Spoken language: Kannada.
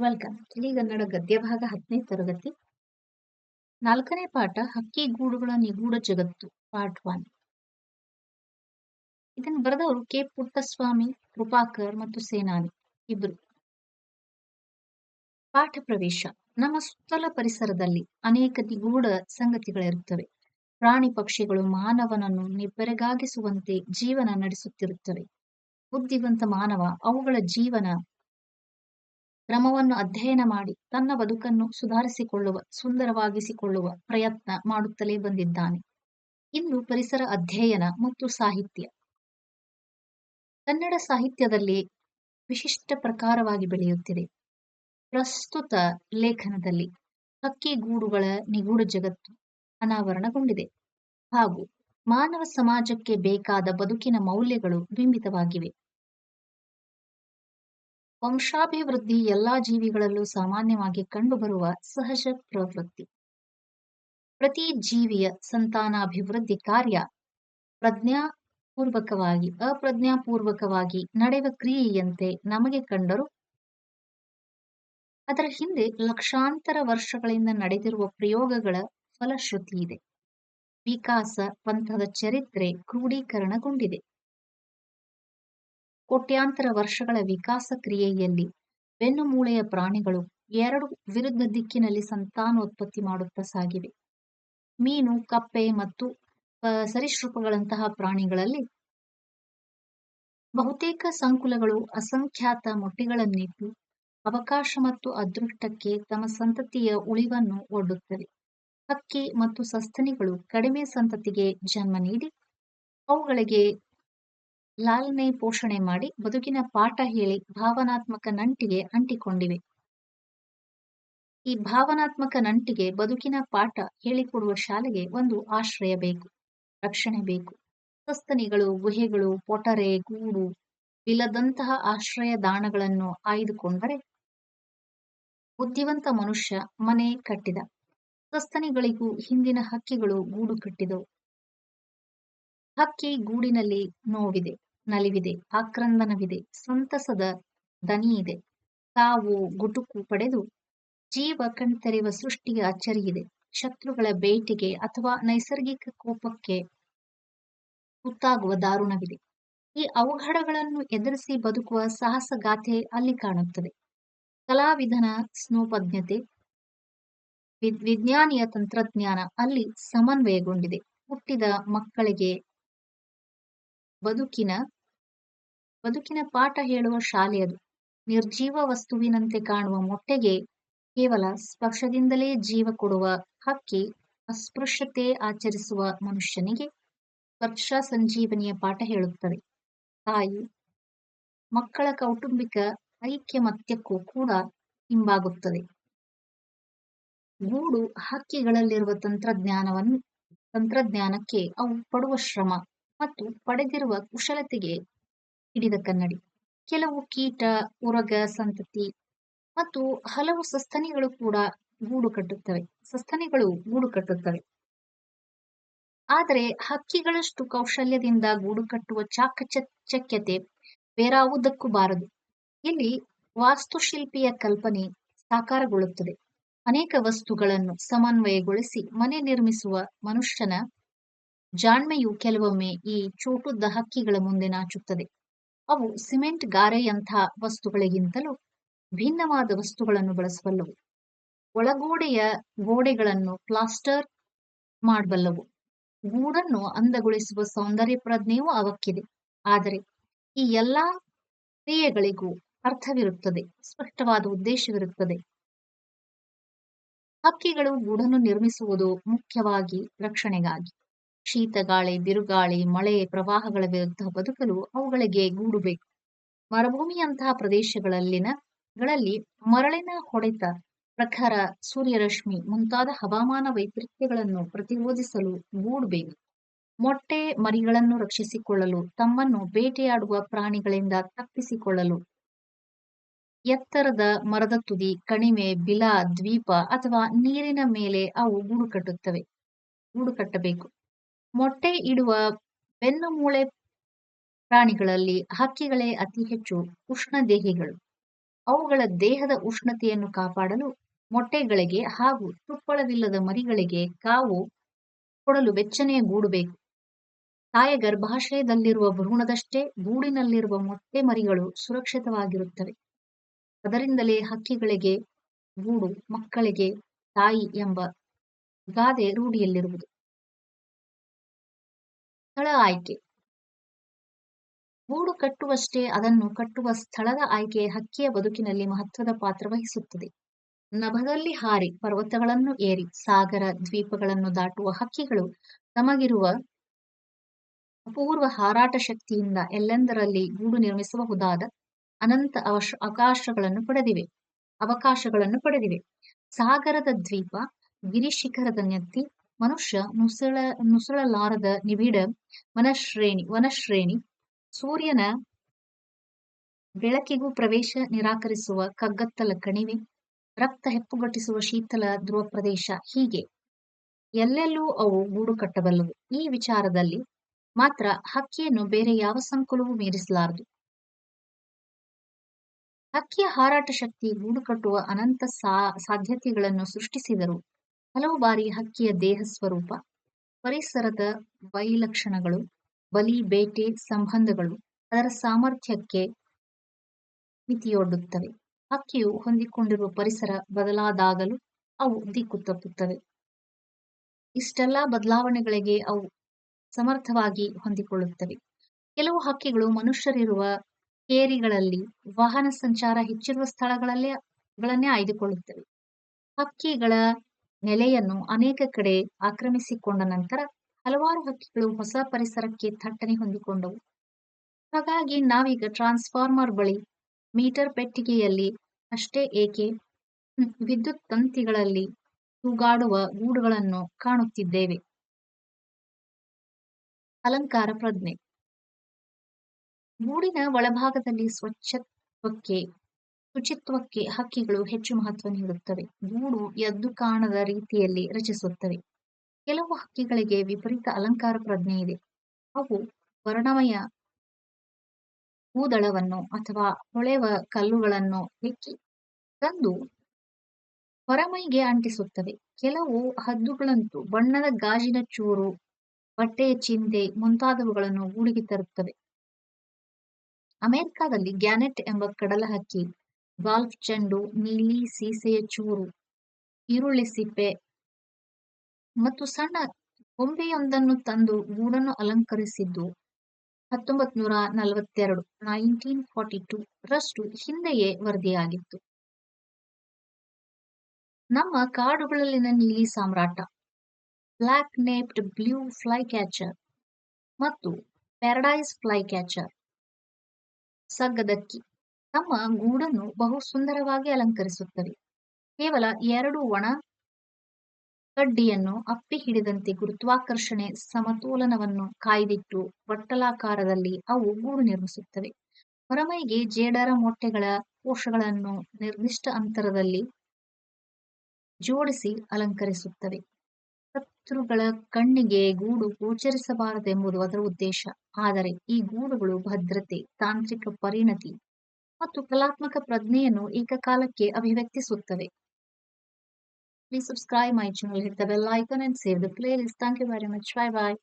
ವೆಲ್ಕಮ್ ತಿಳಿಗನ್ನಡ ಗದ್ಯಭಾಗ ಹತ್ತನೇ ತರಗತಿ. ನಾಲ್ಕನೇ ಪಾಠ, ಹಕ್ಕಿ ಗೂಡುಗಳ ನಿಗೂಢ ಜಗತ್ತು ಪಾರ್ಟ್ ಒನ್ ಇದನ್ನು ಬರೆದವರು ಕೆ. ಪುಟ್ಟಸ್ವಾಮಿ, ಕೃಪಾಕರ್ ಮತ್ತು ಸೇನಾನಿ, ಇಬ್ರು. ಪಾಠ ಪ್ರವೇಶ. ನಮ್ಮ ಸುತ್ತಲ ಪರಿಸರದಲ್ಲಿ ಅನೇಕ ನಿಗೂಢ ಸಂಗತಿಗಳಿರುತ್ತವೆ. ಪ್ರಾಣಿ ಪಕ್ಷಿಗಳು ಮಾನವನನ್ನು ನಿಬ್ಬೆರಗಾಗಿಸುವಂತೆ ಜೀವನ ನಡೆಸುತ್ತಿರುತ್ತವೆ. ಬುದ್ಧಿವಂತ ಮಾನವ ಅವುಗಳ ಜೀವನ ಕ್ರಮವನ್ನು ಅಧ್ಯಯನ ಮಾಡಿ ತನ್ನ ಬದುಕನ್ನು ಸುಧಾರಿಸಿಕೊಳ್ಳುವ, ಸುಂದರವಾಗಿಸಿಕೊಳ್ಳುವ ಪ್ರಯತ್ನ ಮಾಡುತ್ತಲೇ ಬಂದಿದ್ದಾನೆ. ಇಂದು ಪರಿಸರ ಅಧ್ಯಯನ ಮತ್ತು ಸಾಹಿತ್ಯ. ಕನ್ನಡ ಸಾಹಿತ್ಯದಲ್ಲಿ ವಿಶಿಷ್ಟ ಪ್ರಕಾರವಾಗಿ ಬೆಳೆಯುತ್ತಿದೆ. ಪ್ರಸ್ತುತ ಲೇಖನದಲ್ಲಿ ಹಕ್ಕಿ ಗೂಡುಗಳ ನಿಗೂಢ ಜಗತ್ತು ಅನಾವರಣಗೊಂಡಿದೆ ಹಾಗೂ ಮಾನವ ಸಮಾಜಕ್ಕೆ ಬೇಕಾದ ಬದುಕಿನ ಮೌಲ್ಯಗಳು ಬಿಂಬಿತವಾಗಿವೆ. ವಂಶಾಭಿವೃದ್ಧಿ ಎಲ್ಲಾ ಜೀವಿಗಳಲ್ಲೂ ಸಾಮಾನ್ಯವಾಗಿ ಕಂಡುಬರುವ ಸಹಜ ಪ್ರವೃತ್ತಿ. ಪ್ರತಿ ಜೀವಿಯ ಸಂತಾನಾಭಿವೃದ್ಧಿ ಕಾರ್ಯ ಪ್ರಜ್ಞಾಪೂರ್ವಕವಾಗಿ, ಅಪ್ರಜ್ಞಾಪೂರ್ವಕವಾಗಿ ನಡೆವ ಕ್ರಿಯೆಯಂತೆ ನಮಗೆ ಕಂಡರು. ಅದರ ಹಿಂದೆ ಲಕ್ಷಾಂತರ ವರ್ಷಗಳಿಂದ ನಡೆದಿರುವ ಪ್ರಯೋಗಗಳ ಫಲಶ್ರುತಿ ಇದೆ. ವಿಕಾಸ ಪಂಥದ ಚರಿತ್ರೆ ಕ್ರೋಢೀಕರಣಗೊಂಡಿದೆ ಕೋಟ್ಯಾಂತರ ವರ್ಷಗಳ ವಿಕಾಸ ಕ್ರಿಯೆಯಲ್ಲಿ ಬೆನ್ನುಮೂಳೆಯ ಪ್ರಾಣಿಗಳು ಎರಡು ವಿರುದ್ಧ ದಿಕ್ಕಿನಲ್ಲಿ ಸಂತಾನೋತ್ಪತ್ತಿ ಮಾಡುತ್ತಾ ಸಾಗಿವೆ. ಮೀನು, ಕಪ್ಪೆ ಮತ್ತು ಸರೀಸೃಪಗಳಂತಹ ಪ್ರಾಣಿಗಳಲ್ಲಿ ಬಹುತೇಕ ಸಂಕುಲಗಳು ಅಸಂಖ್ಯಾತ ಮೊಟ್ಟೆಗಳನ್ನಿಟ್ಟು ಅವಕಾಶ ಮತ್ತು ಅದೃಷ್ಟಕ್ಕೆ ತಮ್ಮ ಸಂತತಿಯ ಉಳಿವನ್ನು ಒಡ್ಡುತ್ತವೆ. ಹಕ್ಕಿ ಮತ್ತು ಸಸ್ತನಿಗಳು ಕಡಿಮೆ ಸಂತತಿಗೆ ಜನ್ಮ ನೀಡಿ ಅವುಗಳಿಗೆ ಲಾಲನೆ ಪೋಷಣೆ ಮಾಡಿ ಬದುಕಿನ ಪಾಠ ಹೇಳಿ ಭಾವನಾತ್ಮಕ ನಂಟಿಗೆ ಅಂಟಿಕೊಂಡಿವೆ. ಈ ಭಾವನಾತ್ಮಕ ನಂಟಿಗೆ ಬದುಕಿನ ಪಾಠ ಹೇಳಿಕೊಡುವ ಶಾಲೆಗೆ ಒಂದು ಆಶ್ರಯ ಬೇಕು, ರಕ್ಷಣೆ ಬೇಕು. ಸಸ್ತನಿಗಳು ಗುಹೆಗಳು ಪೊಟರೆ ಗೂಡು, ಇಲ್ಲದಂತಹ ಆಶ್ರಯ ದಾಣಗಳನ್ನು ಆಯ್ದುಕೊಂಡರೆ ಬುದ್ಧಿವಂತ ಮನುಷ್ಯ ಮನೆ ಕಟ್ಟಿದ. ಸಸ್ತನಿಗಳಿಗೂ ಹಿಂದಿನ ಹಕ್ಕಿಗಳು ಗೂಡು ಕಟ್ಟಿದವು. ಹಕ್ಕಿ ಗೂಡಿನಲ್ಲಿ ನೋವಿದೆ. ನಲಿವಿದೆ, ಆಕ್ರಂದನವಿದೆ, ಸಂತಸದ ದನಿಯಿದೆ. ತಾವು ಗುಟುಕು ಪಡೆದು ಜೀವ ಕಣ್ತೆರೆಯುವ ಸೃಷ್ಟಿಗೆ ಅಚ್ಚರಿಯಿದೆ. ಶತ್ರುಗಳ ಬೇಟೆಗೆ ಅಥವಾ ನೈಸರ್ಗಿಕ ಕೋಪಕ್ಕೆ ತುತ್ತಾಗುವ ದಾರುಣವಿದೆ. ಈ ಅವಘಡಗಳನ್ನು ಎದುರಿಸಿ ಬದುಕುವ ಸಾಹಸಗಾಥೆ ಅಲ್ಲಿ ಕಾಣುತ್ತದೆ. ಕಲಾವಿಧನ ಸ್ನೋಪಜ್ಞತೆ ವಿಜ್ಞಾನಿಯ ತಂತ್ರಜ್ಞಾನ ಅಲ್ಲಿ ಸಮನ್ವಯಗೊಂಡಿದೆ. ಹುಟ್ಟಿದ ಮಕ್ಕಳಿಗೆ ಬದುಕಿನ ಬದುಕಿನ ಪಾಠ ಹೇಳುವ ಶಾಲೆಯದು ನಿರ್ಜೀವ ವಸ್ತುವಿನಂತೆ ಕಾಣುವ ಮೊಟ್ಟೆಗೆ ಕೇವಲ ಸ್ಪರ್ಶದಿಂದಲೇ ಜೀವ ಕೊಡುವ ಹಕ್ಕಿ ಅಸ್ಪೃಶ್ಯತೆ ಆಚರಿಸುವ ಮನುಷ್ಯನಿಗೆ ಸ್ಪರ್ಶ ಸಂಜೀವನಿಯ ಪಾಠ ಹೇಳುತ್ತದೆ. ತಾಯಿ, ಮಕ್ಕಳ ಕೌಟುಂಬಿಕ ಐಕ್ಯಮತ್ಯಕ್ಕೂ ಕೂಡ ಹಿಂಬಾಗುತ್ತದೆ. ಗೂಡು ಹಕ್ಕಿಗಳಲ್ಲಿರುವ ತಂತ್ರಜ್ಞಾನವನ್ನು, ತಂತ್ರಜ್ಞಾನಕ್ಕೆ ಅವು ಪಡುವ ಶ್ರಮ ಮತ್ತು ಪಡೆದಿರುವ ಕುಶಲತೆಗೆ ಹಿಡಿದ ಕನ್ನಡಿ. ಕೆಲವು ಕೀಟ, ಉರಗ, ಸಂತತಿ ಮತ್ತು ಹಲವು ಸಸ್ತನಿಗಳು ಕೂಡ ಗೂಡು ಕಟ್ಟುತ್ತವೆ. ಸಸ್ತನಿಗಳು ಗೂಡು ಕಟ್ಟುತ್ತವೆ. ಆದರೆ ಹಕ್ಕಿಗಳಷ್ಟು ಕೌಶಲ್ಯದಿಂದ ಗೂಡು ಕಟ್ಟುವ ಚಾಕಚಕ್ಯತೆ ಬೇರಾವುದಕ್ಕೂ ಬಾರದು. ಇಲ್ಲಿ ವಾಸ್ತುಶಿಲ್ಪಿಯ ಕಲ್ಪನೆ ಸಾಕಾರಗೊಳ್ಳುತ್ತದೆ. ಅನೇಕ ವಸ್ತುಗಳನ್ನು ಸಮನ್ವಯಗೊಳಿಸಿ ಮನೆ ನಿರ್ಮಿಸುವ ಮನುಷ್ಯನ ಜಾಣ್ಮೆಯು ಕೆಲವೊಮ್ಮೆ ಈ ಚೋಟುದ್ದ ಹಕ್ಕಿಗಳ ಮುಂದೆ ನಾಚುತ್ತದೆ. ಅವು ಸಿಮೆಂಟ್ ಗಾರೆಯಂಥ ವಸ್ತುಗಳಿಗಿಂತಲೂ ಭಿನ್ನವಾದ ವಸ್ತುಗಳನ್ನು ಬಳಸಬಲ್ಲವು. ಒಳಗೋಡೆಯ ಗೋಡೆಗಳನ್ನು ಪ್ಲಾಸ್ಟರ್ ಮಾಡಬಲ್ಲವು. ಗೂಡನ್ನು ಅಂದಗೊಳಿಸುವ ಸೌಂದರ್ಯ ಪ್ರಜ್ಞೆಯೂ ಅವಕ್ಕಿದೆ. ಆದರೆ ಈ ಎಲ್ಲಾ ಕ್ರಿಯೆಗಳಿಗೂ ಅರ್ಥವಿರುತ್ತದೆ, ಸ್ಪಷ್ಟವಾದ ಉದ್ದೇಶವಿರುತ್ತದೆ. ಹಕ್ಕಿಗಳು ಗೂಡನ್ನು ನಿರ್ಮಿಸುವುದು ಮುಖ್ಯವಾಗಿ ರಕ್ಷಣೆಗಾಗಿ. ಶೀತಗಾಳಿ, ಬಿರುಗಾಳಿ, ಮಳೆ ಪ್ರವಾಹಗಳ ವಿರುದ್ಧ ಬದುಕಲು ಅವುಗಳಿಗೆ ಗೂಡು ಬೇಕು. ಮರುಭೂಮಿಯಂತಹ ಪ್ರದೇಶಗಳಲ್ಲಿನ ಗಳಲ್ಲಿ ಮರಳಿನ ಹೊಡೆತ ಪ್ರಖರ ಸೂರ್ಯರಶ್ಮಿ ಮುಂತಾದ ಹವಾಮಾನ ವೈಪರೀತ್ಯಗಳನ್ನು ಪ್ರತಿರೋಧಿಸಲು ಗೂಡು ಬೇಕು. ಮೊಟ್ಟೆ ಮರಿಗಳನ್ನು ರಕ್ಷಿಸಿಕೊಳ್ಳಲು, ತಮ್ಮನ್ನು ಬೇಟೆಯಾಡುವ ಪ್ರಾಣಿಗಳಿಂದ ತಪ್ಪಿಸಿಕೊಳ್ಳಲು. ಎತ್ತರದ ಮರದ ತುದಿ, ಕಣಿವೆ, ಬಿಲ, ದ್ವೀಪ ಅಥವಾ ನೀರಿನ ಮೇಲೆ ಅವು ಗೂಡು ಕಟ್ಟುತ್ತವೆ. ಗೂಡು ಕಟ್ಟಬೇಕು. ಮೊಟ್ಟೆ ಇಡುವ ಬೆನ್ನು ಮೂಳೆ ಪ್ರಾಣಿಗಳಲ್ಲಿ ಹಕ್ಕಿಗಳೇ ಅತಿ ಹೆಚ್ಚು ಉಷ್ಣದೇಹಿಗಳು ಅವುಗಳ ದೇಹದ ಉಷ್ಣತೆಯನ್ನು ಕಾಪಾಡಲು ಮೊಟ್ಟೆಗಳಿಗೆ ಹಾಗೂ ತುಪ್ಪಳವಿಲ್ಲದ ಮರಿಗಳಿಗೆ ಕಾವು ಕೊಡಲು ಬೆಚ್ಚನೆಯ ಗೂಡು ಬೇಕು ತಾಯ ಗರ್ಭಾಶಯದಲ್ಲಿರುವ ಭ್ರೂಣದಷ್ಟೇ ಗೂಡಿನಲ್ಲಿರುವ ಮೊಟ್ಟೆ ಮರಿಗಳು ಸುರಕ್ಷಿತವಾಗಿರುತ್ತವೆ. ಅದರಿಂದಲೇ ಹಕ್ಕಿಗಳಿಗೆ ಗೂಡು ಮಕ್ಕಳಿಗೆ ತಾಯಿ ಎಂಬ ಗಾದೆ ರೂಢಿಯಲ್ಲಿರುವುದು. ಸ್ಥಳ ಆಯ್ಕೆ. ಗೂಡು ಕಟ್ಟುವಷ್ಟೇ ಅದನ್ನು ಕಟ್ಟುವ ಸ್ಥಳದ ಆಯ್ಕೆ ಹಕ್ಕಿಯ ಬದುಕಿನಲ್ಲಿ ಮಹತ್ವದ ಪಾತ್ರ ವಹಿಸುತ್ತದೆ. ನಭದಲ್ಲಿ ಹಾರಿ ಪರ್ವತಗಳನ್ನು ಏರಿ ಸಾಗರ ದ್ವೀಪಗಳನ್ನು ದಾಟುವ ಹಕ್ಕಿಗಳು ತಮಗಿರುವ ಅಪೂರ್ವ ಹಾರಾಟ ಶಕ್ತಿಯಿಂದ ಎಲ್ಲೆಂದರಲ್ಲಿ ಗೂಡು ನಿರ್ಮಿಸಬಹುದಾದ ಅನಂತ ಅವಶ ಅವಕಾಶಗಳನ್ನು ಪಡೆದಿವೆ ಅವಕಾಶಗಳನ್ನು ಪಡೆದಿವೆ. ಸಾಗರದ ದ್ವೀಪ, ಗಿರಿಶಿಖರದ ನೆತ್ತಿ ಮನುಷ್ಯ ನುಸುಳ, ನುಸುಳಲಾರದ ನಿಬಿಡ ವನಶ್ರೇಣಿ ವನಶ್ರೇಣಿ ಸೂರ್ಯನ ಬೆಳಕಿಗೂ ಪ್ರವೇಶ ನಿರಾಕರಿಸುವ ಕಗ್ಗತ್ತಲ ಕಣಿವೆ, ರಕ್ತ ಹೆಪ್ಪುಗಟ್ಟಿಸುವ ಶೀತಲ ಧ್ರುವ ಪ್ರದೇಶ ಹೀಗೆ. ಎಲ್ಲೆಲ್ಲೂ ಅವು ಗೂಡು ಕಟ್ಟಬಲ್ಲವು. ಈ ವಿಚಾರದಲ್ಲಿ ಮಾತ್ರ ಹಕ್ಕಿಯನ್ನು ಬೇರೆ ಯಾವ ಸಂಕುಲವೂ ಮೀರಿಸಲಾರದು. ಹಕ್ಕಿಯ ಹಾರಾಟ ಶಕ್ತಿ ಗೂಡು ಕಟ್ಟುವ ಅನಂತ ಸಾ, ಸಾಧ್ಯತೆಗಳನ್ನು ಸೃಷ್ಟಿಸಿದರು. ಹಲವು ಬಾರಿ ಹಕ್ಕಿಯ ದೇಹ ಸ್ವರೂಪ, ಪರಿಸರದ ವೈಲಕ್ಷಣಗಳು, ಬಲಿ, ಬೇಟೆ, ಸಂಬಂಧಗಳು ಅದರ ಸಾಮರ್ಥ್ಯಕ್ಕೆ ಮಿತಿಯೊಡ್ಡುತ್ತವೆ. ಹಕ್ಕಿಯು ಹೊಂದಿಕೊಂಡಿರುವ ಪರಿಸರ ಬದಲಾದಾಗಲೂ ಅವು ದಿಕ್ಕು ತಪ್ಪುತ್ತವೆ. ಇಷ್ಟೆಲ್ಲ ಬದಲಾವಣೆಗಳಿಗೆ ಅವು ಸಮರ್ಥವಾಗಿ ಹೊಂದಿಕೊಳ್ಳುತ್ತವೆ. ಕೆಲವು ಹಕ್ಕಿಗಳು ಮನುಷ್ಯರಿರುವ ಕೇರಿಗಳಲ್ಲಿ ವಾಹನ ಸಂಚಾರ ಹೆಚ್ಚಿರುವ ಸ್ಥಳಗಳಲ್ಲೇ ಗಳನ್ನೇ ಆಯ್ದುಕೊಳ್ಳುತ್ತವೆ. ಹಕ್ಕಿಗಳ ನೆಲೆಯನ್ನು ಅನೇಕ ಕಡೆ ಆಕ್ರಮಿಸಿಕೊಂಡ ನಂತರ ಹಲವಾರು ಹಕ್ಕಿಗಳು ಹೊಸ ಪರಿಸರಕ್ಕೆ ಥಟ್ಟನೆ ಹೊಂದಿಕೊಂಡವು. ಹಾಗಾಗಿ ನಾವೀಗ ಟ್ರಾನ್ಸ್ಫಾರ್ಮರ್ ಬಳಿ ಮೀಟರ್ ಪೆಟ್ಟಿಗೆಯಲ್ಲಿ ಅಷ್ಟೇ ಏಕೆ? ವಿದ್ಯುತ್ ತಂತಿಗಳಲ್ಲಿ ತೂಗಾಡುವ ಗೂಡುಗಳನ್ನು ಕಾಣುತ್ತಿದ್ದೇವೆ. ಅಲಂಕಾರ ಪ್ರಜ್ಞೆ. ಗೂಡಿನ ಒಳಭಾಗದಲ್ಲಿ ಸ್ವಚ್ಛತ್ವಕ್ಕೆ ಶುಚಿತ್ವಕ್ಕೆ ಹಕ್ಕಿಗಳು ಹೆಚ್ಚು ಮಹತ್ವ ನೀಡುತ್ತವೆ. ಗೂಡು ಎದ್ದು ಕಾಣದ ರೀತಿಯಲ್ಲಿ ರಚಿಸುತ್ತವೆ. ಕೆಲವು ಹಕ್ಕಿಗಳಿಗೆ ವಿಪರೀತ ಅಲಂಕಾರ ಪ್ರಜ್ಞೆ ಇದೆ. ಅವು ವರ್ಣಮಯ ಹೂದಳವನ್ನು ಅಥವಾ ಹೊಳೆವ ಕಲ್ಲುಗಳನ್ನು ಹೆಕ್ಕಿ ತಂದು ಹೊರಮೈಗೆ ಅಂಟಿಸುತ್ತವೆ. ಕೆಲವು ಹದ್ದುಗಳಂತೂ ಬಣ್ಣದ ಗಾಜಿನ ಚೂರು ಬಟ್ಟೆಯ ಚಿಂತೆ ಮುಂತಾದವುಗಳನ್ನು ಗೂಡಿಗೆ ತರುತ್ತವೆ. ಅಮೆರಿಕಾದಲ್ಲಿ ಗ್ಯಾನೆಟ್ ಎಂಬ ಕಡಲ ಹಕ್ಕಿ ಗಾಲ್ಫ್ ಚೆಂಡು, ನೀಲಿ, ಸೀಸೆಯ ಚೂರು, ಈರುಳ್ಳಿ ಸಿಪ್ಪೆ ಮತ್ತು ಸಣ್ಣ ಗೊಂಬೆಯೊಂದನ್ನು ತಂದು ಗೂಡನ್ನು ಅಲಂಕರಿಸಿದ್ದು ಹತ್ತೊಂಬತ್ ನೂರ ನಲವತ್ತೆರಡು ನೈನ್ಟೀನ್ ಫಾರ್ಟಿ ಟೂ ರಷ್ಟು ಹಿಂದೆಯೇ ವರದಿಯಾಗಿತ್ತು. ನಮ್ಮ ಕಾಡುಗಳಲ್ಲಿನ ನೀಲಿ ಸಾಮ್ರಾಟ black naped blue flycatcher ಮತ್ತು ಪ್ಯಾರಡೈಸ್ ಫ್ಲೈ ಕ್ಯಾಚರ್, ಸಗ್ಗದಕ್ಕಿ. ತಮ್ಮ ಗೂಡನ್ನು ಬಹು ಸುಂದರವಾಗಿ ಅಲಂಕರಿಸುತ್ತವೆ. ಕೇವಲ ಎರಡು ಒಣ ಕಡ್ಡಿಯನ್ನು ಅಪ್ಪಿ ಹಿಡಿದಂತೆ ಗುರುತ್ವಾಕರ್ಷಣೆ ಸಮತೋಲನವನ್ನು ಕಾಯ್ದಿಟ್ಟು ಬಟ್ಟಲಾಕಾರದಲ್ಲಿ ಅವು ಗೂಡು ನಿರ್ಮಿಸುತ್ತವೆ. ಹೊರಮೈಗೆ ಜೇಡರ ಮೊಟ್ಟೆಗಳ ಕೋಶಗಳನ್ನು ನಿರ್ದಿಷ್ಟ ಅಂತರದಲ್ಲಿ ಜೋಡಿಸಿ ಅಲಂಕರಿಸುತ್ತವೆ. ಶತ್ರುಗಳ ಕಣ್ಣಿಗೆ ಗೂಡು ಗೋಚರಿಸಬಾರದೆಂಬುದು ಅದರ ಉದ್ದೇಶ. ಆದರೆ ಈ ಗೂಡುಗಳು ಭದ್ರತೆ, ತಾಂತ್ರಿಕ ಪರಿಣತಿ ಮತ್ತು ಕಲಾತ್ಮಕ ಪ್ರಜ್ಞೆಯನ್ನು ಏಕಕಾಲಕ್ಕೆ ಅಭಿವ್ಯಕ್ತಿಸುತ್ತವೆ Please subscribe my channel, hit the bell icon and save the playlist. Thank you very much. Bye bye.